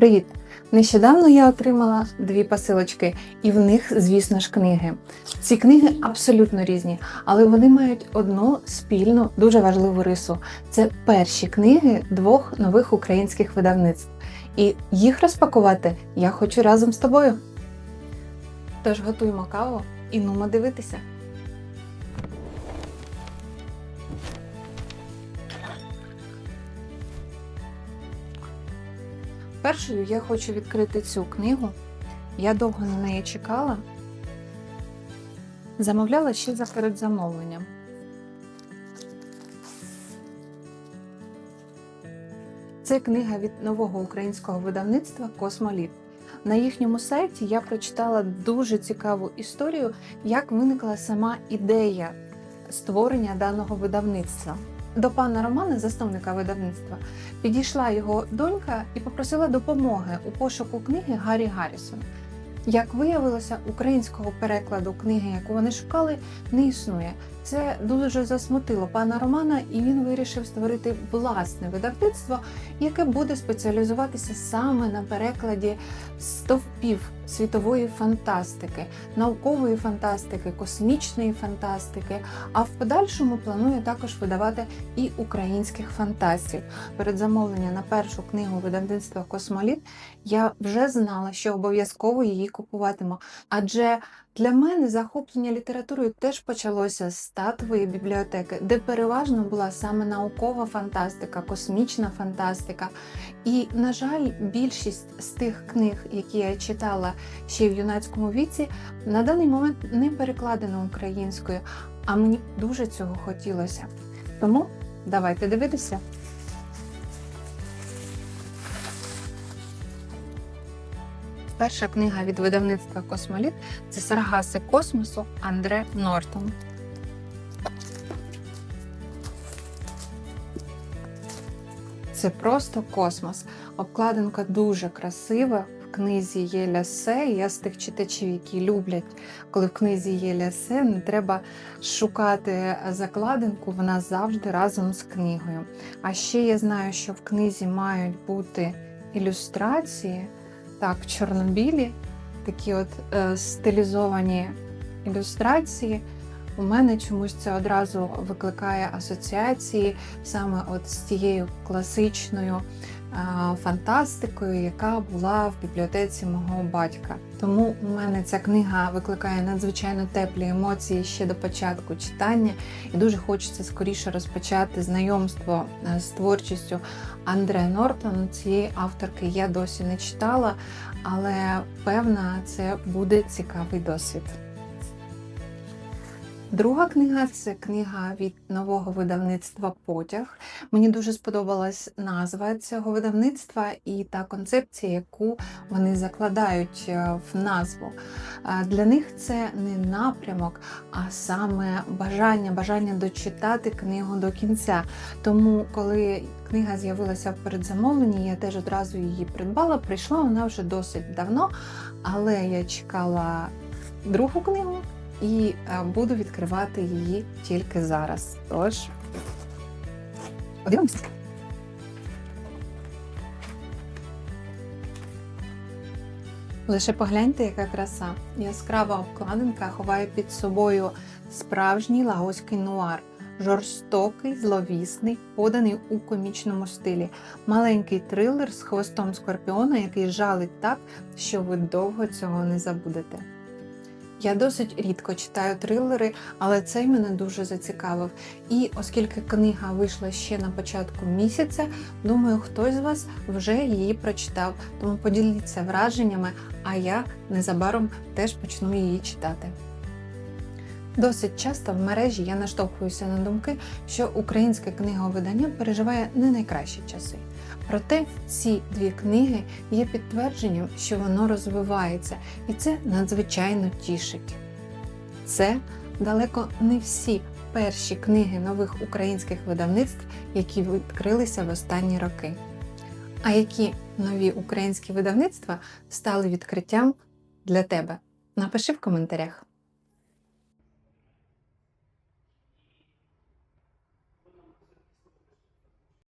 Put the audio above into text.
Привіт! Нещодавно я отримала дві посилочки, і в них, звісно ж, книги. Ці книги абсолютно різні, але вони мають одну спільну, дуже важливу рису. Це перші книги двох нових українських видавництв. І їх розпакувати я хочу разом з тобою. Тож готуємо каву і нумо дивитися. Першою я хочу відкрити цю книгу. Я довго на неї чекала. Замовляла ще за передзамовленням. Це книга від нового українського видавництва Космоліт. На їхньому сайті я прочитала дуже цікаву історію, як виникла сама ідея створення даного видавництва. До пана Романа, засновника видавництва, підійшла його донька і попросила допомоги у пошуку книги Гаррі Гаррісон. Як виявилося, українського перекладу книги, яку вони шукали, не існує. Це дуже засмутило пана Романа, і він вирішив створити власне видавництво, яке буде спеціалізуватися саме на перекладі стовпів світової фантастики, наукової фантастики, космічної фантастики. А в подальшому планує також видавати і українських фантастів. Перед замовлення на першу книгу видавництва Космоліт я вже знала, що обов'язково її купуватиму. Адже для мене захоплення літературою теж почалося з татової бібліотеки, де переважно була саме наукова фантастика, космічна фантастика. І, на жаль, більшість з тих книг, які я читала ще в юнацькому віці, на даний момент не перекладено українською, а мені дуже цього хотілося. Тому давайте дивитися. Перша книга від видавництва Космоліт це Саргаси космосу Андре Нортон. Це просто космос. Обкладинка дуже красива. Книзі є лясе. Я з тих читачів, які люблять, коли в книзі є лясе, не треба шукати закладинку, вона завжди разом з книгою. А ще я знаю, що в книзі мають бути ілюстрації. Так, в чорнобілі такі от е, стилізовані ілюстрації. У мене чомусь це одразу викликає асоціації саме от з тією класичною фантастикою, яка була в бібліотеці мого батька. Тому у мене ця книга викликає надзвичайно теплі емоції ще до початку читання, і дуже хочеться скоріше розпочати знайомство е, з творчістю Андре Нортон. Цієї авторки я досі не читала, але певна, це буде цікавий досвід. Друга книга це книга від нового видавництва Потяг. Мені дуже сподобалась назва цього видавництва і та концепція, яку вони закладають е, в назву. Е, Для них це не напрямок, а саме бажання, бажання дочитати книгу до кінця. Тому, коли книга з'явилася в передзамовленні, я теж одразу її придбала. Прийшла вона вже досить давно, але я чекала другу книгу і е, буду відкривати її тільки зараз. Тож, подивимося. Лише погляньте, яка краса. Яскрава обкладинка ховає під собою справжній лагоський нуар. Жорстокий, зловісний, поданий у комічному стилі. Маленький трилер з хвостом скорпіона, який жалить так, що ви довго цього не забудете. Я досить рідко читаю трилери, але цей мене дуже зацікавив. І оскільки книга вийшла ще на початку місяця, думаю, хтось з вас вже її прочитав. Тому поділіться враженнями, а я незабаром теж почну її читати. Досить часто в мережі я наштовхуюся на думки, що українське книговидання переживає не найкращі часи. Проте ці дві книги є підтвердженням, що воно розвивається, і це надзвичайно тішить. Це далеко не всі перші книги нових українських видавництв, які відкрилися в останні роки. А які нові українські видавництва стали відкриттям для тебе? Напиши в коментарях.